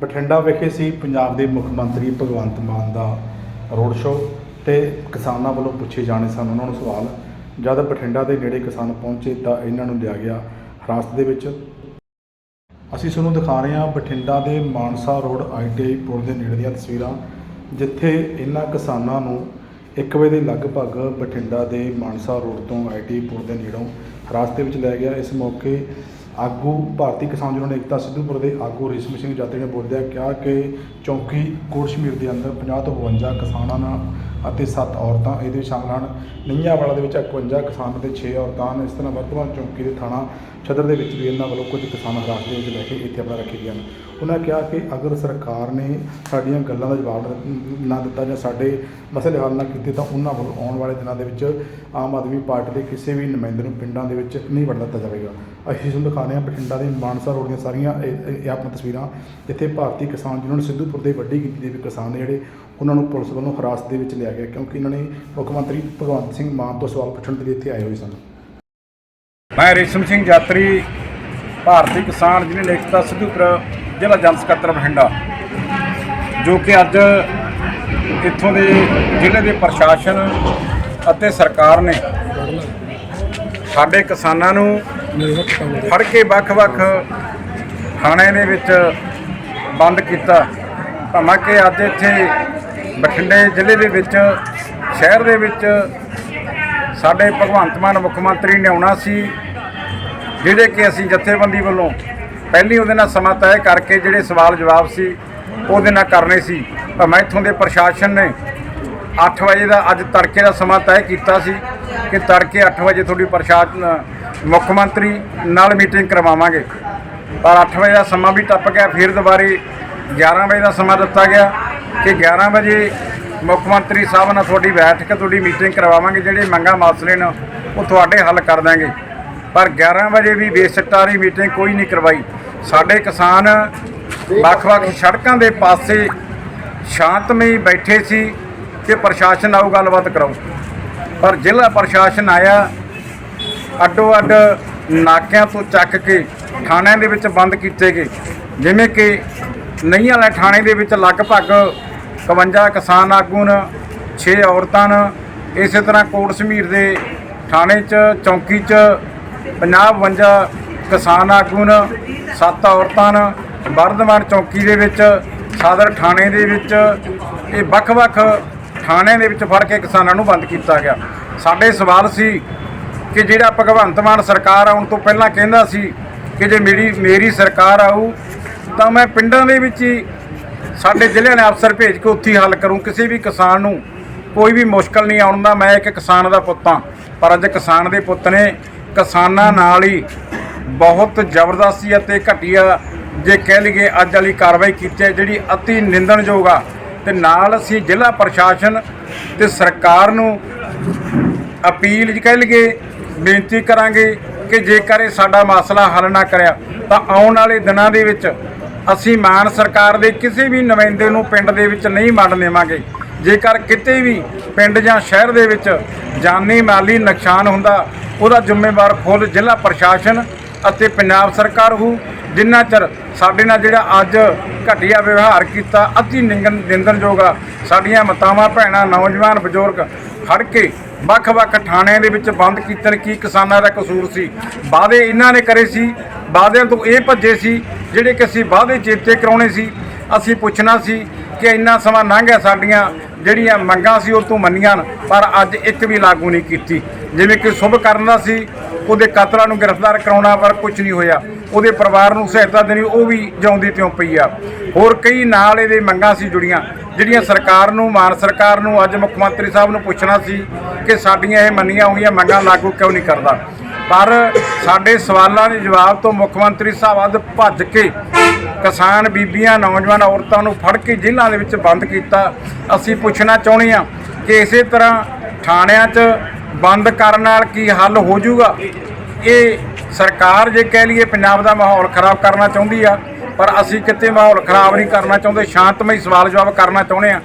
ਬਠਿੰਡਾ ਵਿਖੇ ਸੀ ਪੰਜਾਬ ਦੇ ਮੁੱਖ ਮੰਤਰੀ ਭਗਵੰਤ ਮਾਨ ਦਾ ਰੋਡ ਸ਼ੋਅ ਤੇ ਕਿਸਾਨਾਂ ਵੱਲੋਂ ਪੁੱਛੇ ਜਾਣੇ ਸਨ। ਉਹਨਾਂ ਨੂੰ ਸਵਾਲ, ਜਦ ਬਠਿੰਡਾ ਦੇ ਨੇੜੇ ਕਿਸਾਨ ਪਹੁੰਚੇ ਤਾਂ ਇਹਨਾਂ ਨੂੰ ਲਿਆ ਗਿਆ ਹਰਾਸਤ ਦੇ ਵਿੱਚ। ਅਸੀਂ ਤੁਹਾਨੂੰ ਦਿਖਾ ਰਹੇ ਹਾਂ ਬਠਿੰਡਾ ਦੇ ਮਾਨਸਾ ਰੋਡ ਆਈਟੀਆਈ ਪੁਲ ਦੇ ਨੇੜੇ ਦੀਆਂ ਤਸਵੀਰਾਂ, ਜਿੱਥੇ ਇਹਨਾਂ ਕਿਸਾਨਾਂ ਨੂੰ 1 ਵਜੇ ਦੇ ਲਗਭਗ ਬਠਿੰਡਾ ਦੇ ਮਾਨਸਾ ਰੋਡ ਤੋਂ ਆਈਟੀਆਈ ਪੁਲ ਦੇ ਨੇੜੋਂ ਹਿਰਾਸਤ ਦੇ ਵਿੱਚ ਲਿਆ ਗਿਆ। ਇਸ ਮੌਕੇ ਆਗੂ ਭਾਰਤੀ ਕਿਸਾਨ ਯੂਨੀਅਨ ਏਕਤਾ ਸਿੱਧੂਪੁਰ ਦੇ ਆਗੂ ਰੇਸ਼ਮ ਸਿੰਘ ਜਾਤਰੀ ਨੇ ਬੋਲਦਿਆਂ ਕਿਹਾ ਕਿ ਚੌਂਕੀ ਕੋਟਸ਼ਮੀਰ ਦੇ ਅੰਦਰ 50 ਤੋਂ 52 ਕਿਸਾਨਾਂ ਨਾਲ ਅਤੇ 7 ਔਰਤਾਂ ਇਹਦੇ ਵਿੱਚ ਸ਼ਾਮਲ ਹਨ। ਨਈਆਂਵਾਲਾ ਦੇ ਵਿੱਚ 51 ਕਿਸਾਨ ਅਤੇ 6 ਔਰਤਾਂ ਹਨ। ਇਸ ਤਰ੍ਹਾਂ ਵਰਤਮਾਨ ਚੌਂਕੀ ਦੇ ਥਾਣਾ ਸਦਰ ਦੇ ਵਿੱਚ ਵੀ ਇਹਨਾਂ ਵੱਲੋਂ ਕੁਝ ਕਿਸਾਨ ਹਰਾਸ਼ ਦੇ ਵਿੱਚ ਲੈ ਕੇ ਇੱਥੇ ਆਪਣਾ ਰੱਖੇ ਗਏ ਹਨ। ਉਹਨਾਂ ਕਿਹਾ ਕਿ ਅਗਰ ਸਰਕਾਰ ਨੇ ਸਾਡੀਆਂ ਗੱਲਾਂ ਦਾ ਜਵਾਬ ਨਾ ਦਿੱਤਾ ਜਾਂ ਸਾਡੇ ਮਸਲੇ ਹੱਲ ਨਾ ਕੀਤੇ ਤਾਂ ਉਹਨਾਂ ਵੱਲੋਂ ਆਉਣ ਵਾਲੇ ਦਿਨਾਂ ਦੇ ਵਿੱਚ ਆਮ ਆਦਮੀ ਪਾਰਟੀ ਦੇ ਕਿਸੇ ਵੀ ਨੁਮਾਇੰਦੇ ਨੂੰ ਪਿੰਡਾਂ ਦੇ ਵਿੱਚ ਨਹੀਂ ਵੜਨ ਦਿੱਤਾ ਜਾਵੇਗਾ। ਅਸੀਂ ਤੁਹਾਨੂੰ ਦਿਖਾ ਰਹੇ ਹਾਂ ਬਠਿੰਡਾ ਦੇ ਮਾਨਸਾ ਰੋਡ ਦੀਆਂ ਸਾਰੀਆਂ ਇਹ, ਇਹ- ਆਪਣੀਆਂ ਤਸਵੀਰਾਂ, ਜਿੱਥੇ ਭਾਰਤੀ ਕਿਸਾਨ ਜਿਨ੍ਹਾਂ ਨੇ ਸਿੱਧੂਪੁਰ ਦੇ ਵੱਡੀ ਗਿਣਤੀ ਦੇ ਵੀ ਕਿਸਾਨ ਨੇ ਜਿਹੜੇ ਉਹਨਾਂ ਨੂੰ ਪੁਲਿਸ ਵੱਲੋਂ ਹਿਰਾਸਤ ਦੇ ਵਿੱਚ ਲਿਆ ਗਿਆ, ਕਿਉਂਕਿ ਇਹਨਾਂ ਨੇ ਮੁੱਖ ਮੰਤਰੀ ਭਗਵੰਤ ਸਿੰਘ ਮਾਨ ਤੋਂ ਸਵਾਲ ਪੁੱਛਣ ਦੇ ਲਈ ਇੱਥੇ ਆਏ ਹੋਏ ਸਨ। ਮੈਂ ਰੇਸ਼ਮ ਸਿੰਘ ਯਾਤਰੀ, ਭਾਰਤੀ ਕਿਸਾਨ ਯੂਨੀਅਨ ਏਕਤਾ ਸਿੱਧੂਪੁਰ ਜ਼ਿਲ੍ਹਾ ਜਨ ਸਕੱਤਰ ਬਠਿੰਡਾ, ਜੋ ਕਿ ਅੱਜ ਇੱਥੋਂ ਦੇ ਜ਼ਿਲ੍ਹੇ ਦੇ ਪ੍ਰਸ਼ਾਸਨ ਅਤੇ ਸਰਕਾਰ ਨੇ ਸਾਡੇ ਕਿਸਾਨਾਂ ਨੂੰ ਫੜ ਕੇ ਵੱਖ-ਵੱਖ ਥਾਣੇ ਦੇ ਵਿੱਚ ਬੰਦ ਕੀਤਾ। ਭਾਵੇਂ ਕਿ ਅੱਜ ਇੱਥੇ ਬਠਿੰਡੇ ਜ਼ਿਲ੍ਹੇ ਦੇ ਵਿੱਚ, ਸ਼ਹਿਰ ਦੇ ਵਿੱਚ ਸਾਡੇ ਭਗਵੰਤ ਮਾਨ ਮੁੱਖ ਮੰਤਰੀ ਨੇ ਆਉਣਾ ਸੀ ਜਿਹੜੇ ਕਿ ਅਸੀਂ ਜਥੇਬੰਦੀ ਵੱਲੋਂ ਪਹਿਲੀ ਉਹਦੇ ਨਾਲ ਸਮਾਂ ਤੈਅ ਕਰਕੇ ਜਿਹੜੇ ਸਵਾਲ ਜਵਾਬ ਸੀ, ਉਹਦੇ ਨਾਲ ਕਰਨੇ ਸੀ। ਭਾਵੇਂ ਇੱਥੋਂ ਦੇ ਪ੍ਰਸ਼ਾਸਨ ਨੇ 8 ਵਜੇ ਦਾ ਅੱਜ ਤੜਕੇ ਦਾ ਸਮਾਂ ਤੈਅ ਕੀਤਾ ਸੀ ਕਿ ਤੜਕੇ 8 ਵਜੇ ਤੁਹਾਡੀ ਪ੍ਰਸ਼ਾਸਨ ਮੁੱਖ ਮੰਤਰੀ ਨਾਲ ਮੀਟਿੰਗ ਕਰਵਾਵਾਂਗੇ। ਪਰ 8 ਵਜੇ ਦਾ ਸਮਾਂ ਵੀ ਟੱਪ ਗਿਆ, ਫਿਰ ਦੁਬਾਰੇ 11 ਵਜੇ ਦਾ ਸਮਾਂ ਦਿੱਤਾ ਗਿਆ ਕਿ 11 ਵਜੇ ਮੁੱਖ ਮੰਤਰੀ ਸਾਹਿਬ ਨਾਲ ਤੁਹਾਡੀ ਬੈਠਕ, ਤੁਹਾਡੀ ਮੀਟਿੰਗ ਕਰਵਾਵਾਂਗੇ, ਜਿਹੜੇ ਮੰਗਾਂ ਮਸਲੇ ਨੇ ਉਹ ਤੁਹਾਡੇ ਹੱਲ ਕਰ ਦਾਂਗੇ ਪਰ 11 ਵਜੇ ਵੀ ਬੇਸਟਾਰੀ ਮੀਟਿੰਗ ਕੋਈ ਨਹੀਂ ਕਰਵਾਈ। ਸਾਡੇ ਕਿਸਾਨ ਵੱਖ-ਵੱਖ ਸੜਕਾਂ ਦੇ ਪਾਸੇ ਸ਼ਾਂਤਮਈ ਬੈਠੇ ਸੀ ਕਿ ਪ੍ਰਸ਼ਾਸਨ ਆਊ ਗੱਲਬਾਤ ਕਰਾਊ ਪਰ ਜ਼ਿਲ੍ਹਾ ਪ੍ਰਸ਼ਾਸਨ ਆਇਆ ਅੱਡੋ ਅੱਡ ਨਾਕਿਆਂ ਤੋਂ ਚੱਕ ਕੇ ਥਾਣਿਆਂ ਦੇ ਵਿੱਚ ਬੰਦ ਕੀਤੇ ਗਏ। ਜਿਵੇਂ ਕਿ ਨਹੀਂ ਵਾਲੇ ਥਾਣੇ ਦੇ ਵਿੱਚ ਲਗਭਗ 51 ਕਿਸਾਨ ਆਗੂ ਨੇ 6 ਔਰਤਾਂ ਨੇ। ਇਸੇ ਤਰ੍ਹਾਂ ਕੋਟ ਸਮੀਰ ਦੇ ਥਾਣੇ 'ਚ, ਚੌਂਕੀ 'ਚ 50 52 ਕਿਸਾਨ ਆਗੂ ਨੇ 7 ਔਰਤਾਂ ਨੇ। ਵਰਧਮਾਨ ਚੌਂਕੀ ਦੇ ਵਿੱਚ, ਸਾਦਰ ਥਾਣੇ ਦੇ ਵਿੱਚ ਇਹ ਵੱਖ-ਵੱਖ ਥਾਣਿਆਂ ਦੇ ਵਿੱਚ ਫੜ ਕੇ ਕਿਸਾਨਾਂ ਨੂੰ ਬੰਦ ਕੀਤਾ ਗਿਆ। ਸਾਡੇ ਸਵਾਲ ਸੀ ਕਿ ਜਿਹੜਾ ਭਗਵੰਤ ਮਾਨ ਸਰਕਾਰ ਆਉਣ ਤੋਂ ਪਹਿਲਾਂ ਕਹਿੰਦਾ ਸੀ ਕਿ ਜੇ ਮੇਰੀ ਮੇਰੀ ਸਰਕਾਰ ਆਊ, ਤਾਂ ਮੈਂ ਪਿੰਡਾਂ ਦੇ ਵਿੱਚ ਹੀ ਸਾਡੇ ਜ਼ਿਲ੍ਹਿਆਂ ਦੇ ਅਫਸਰ ਭੇਜ ਕੇ ਉੱਥੇ ਹੀ ਹੱਲ ਕਰੂੰ। ਕਿਸੇ ਵੀ ਕਿਸਾਨ ਨੂੰ ਕੋਈ ਵੀ ਮੁਸ਼ਕਲ ਨਹੀਂ ਆਉਣ ਦਾ, ਮੈਂ ਇੱਕ ਕਿਸਾਨ ਦਾ ਪੁੱਤ ਹਾਂ। ਪਰ ਅੱਜ ਕਿਸਾਨ ਦੇ ਪੁੱਤ ਨੇ ਕਿਸਾਨਾਂ ਨਾਲ ਹੀ ਬਹੁਤ ਜ਼ਬਰਦਸਤੀ ਅਤੇ ਘਟੀਆ, ਜੇ ਕਹਿ ਲਈਏ ਅੱਜ ਵਾਲੀ ਕਾਰਵਾਈ ਕੀਤੀ ਹੈ, ਜਿਹੜੀ ਅਤੀ ਨਿੰਦਣਯੋਗ ਆ। ਤੇ ਨਾਲ ਅਸੀਂ ਜ਼ਿਲ੍ਹਾ ਪ੍ਰਸ਼ਾਸਨ ਤੇ ਸਰਕਾਰ ਨੂੰ ਅਪੀਲ ਕਹਿ ਲਈਏ, ਬੇਨਤੀ ਕਰਾਂਗੇ ਕਿ ਜੇਕਰ ਇਹ ਸਾਡਾ ਮਸਲਾ ਹੱਲ ਨਾ ਕਰਿਆ, ਤਾਂ ਆਉਣ ਵਾਲੇ ਦਿਨਾਂ ਦੇ ਵਿੱਚ ਅਸੀਂ ਮਾਨ ਸਰਕਾਰ ਦੇ ਕਿਸੇ ਵੀ ਨੁਮਾਇੰਦੇ ਨੂੰ ਪਿੰਡ ਦੇ ਵਿੱਚ ਨਹੀਂ ਵੜਨ ਦੇਵਾਂਗੇ। ਜੇਕਰ ਕਿਤੇ ਵੀ ਪਿੰਡ ਜਾਂ ਸ਼ਹਿਰ ਦੇ ਵਿੱਚ ਜਾਨੀ ਮਾਲੀ ਨੁਕਸਾਨ ਹੁੰਦਾ, ਉਹਦਾ ਜ਼ਿੰਮੇਵਾਰ ਖੁਦ ਜ਼ਿਲ੍ਹਾ ਪ੍ਰਸ਼ਾਸਨ ਅਤੇ ਪੰਜਾਬ ਸਰਕਾਰ ਹੋ ਜਿੰਨਾ ਚਿਰ ਸਾਡੇ ਨਾਲ ਜਿਹੜਾ ਅੱਜ ਘਟੀਆ ਵਿਵਹਾਰ ਕੀਤਾ ਅਤੀ ਨਿੰਗਨ ਨਿੰਦਣਯੋਗ ਆ, ਸਾਡੀਆਂ ਮਾਤਾਵਾਂ, ਭੈਣਾਂ, ਨੌਜਵਾਨ, ਬਜ਼ੁਰਗ ਫੜ ਕੇ ਵੱਖ-ਵੱਖ ਥਾਣਿਆਂ ਦੇ ਵਿੱਚ ਬੰਦ ਕੀਤਨ ਕਿ ਕਿਸਾਨਾਂ ਦਾ ਕਸੂਰ ਸੀ? ਵਾਅਦੇ ਇਹਨਾਂ ਨੇ ਕਰੇ ਸੀ, ਵਾਅਦਿਆਂ ਤੋਂ ਇਹ ਭੱਜੇ ਸੀ, ਜਿਹੜੇ ਕਿ ਅਸੀਂ ਵਾਅਦੇ ਚੇਤੇ ਕਰਾਉਣੇ ਸੀ। ਅਸੀਂ ਪੁੱਛਣਾ ਸੀ ਕਿ ਇੰਨਾ ਸਮਾਂ ਲੰਘ ਗਿਆ ਸਾਡੀਆਂ ਜਿਹੜੀਆਂ ਮੰਗਾਂ ਸੀ, ਉਹ ਤੋਂ ਮੰਨੀਆਂ ਪਰ ਅੱਜ ਇੱਕ ਵੀ ਲਾਗੂ ਨਹੀਂ ਕੀਤੀ। ਜਿਵੇਂ ਕਿ ਸ਼ੁਭ ਕਰਨ ਦਾ ਸੀ, ਉਹਦੇ ਕਾਤਲਾਂ ਨੂੰ ਗ੍ਰਿਫਤਾਰ ਕਰਾਉਣਾ ਪਰ ਕੁਝ ਨਹੀਂ ਹੋਇਆ। ਉਹਦੇ ਪਰਿਵਾਰ ਨੂੰ ਸਹਾਇਤਾ ਦੇਣੀ, ਉਹ ਵੀ ਜਿਉਂਦੀ ਤਿਉਂ ਪਈ ਆ। ਹੋਰ ਕਈ ਨਾਲ ਇਹਦੇ ਮੰਗਾਂ ਸੀ ਜੁੜੀਆਂ, ਜਿਹੜੀਆਂ ਸਰਕਾਰ ਨੂੰ, ਮਾਨ ਸਰਕਾਰ ਨੂੰ, ਅੱਜ ਮੁੱਖ ਮੰਤਰੀ ਸਾਹਿਬ ਨੂੰ ਪੁੱਛਣਾ ਸੀ ਕਿ ਸਾਡੀਆਂ ਇਹ ਮੰਨੀਆਂ ਹੋਈਆਂ ਮੰਗਾਂ ਲਾਗੂ ਕਿਉਂ ਨਹੀਂ ਕਰਦਾ। ਪਰ ਸਾਡੇ ਸਵਾਲਾਂ ਦੇ ਜਵਾਬ ਤੋਂ ਮੁੱਖ ਮੰਤਰੀ ਸਾਹਿਬ ਅੱਜ ਭੱਜ ਕੇ ਕਿਸਾਨ ਬੀਬੀਆਂ, ਨੌਜਵਾਨ ਔਰਤਾਂ ਨੂੰ ਫੜ ਕੇ ਜੇਲ੍ਹਾਂ ਦੇ ਵਿੱਚ ਬੰਦ ਕੀਤਾ। ਅਸੀਂ ਪੁੱਛਣਾ ਚਾਹੁੰਦੇ ਹਾਂ ਕਿ ਇਸੇ ਤਰ੍ਹਾਂ ਥਾਣਿਆਂ 'ਚ ਬੰਦ ਕਰਨ ਨਾਲ ਕੀ ਹੱਲ ਹੋ ਜਾਊਗਾ? ਇਹ ਸਰਕਾਰ ਜੇ ਕਹਿ ਲਈਏ ਪੰਜਾਬ ਦਾ ਮਾਹੌਲ ਖਰਾਬ ਕਰਨਾ ਚਾਹੁੰਦੀ ਆ, ਪਰ ਅਸੀਂ ਕਿਤੇ ਮਾਹੌਲ ਖਰਾਬ ਨਹੀਂ ਕਰਨਾ ਚਾਹੁੰਦੇ, ਸ਼ਾਂਤਮਈ ਸਵਾਲ ਜਵਾਬ ਕਰਨਾ ਚਾਹੁੰਦੇ ਆ।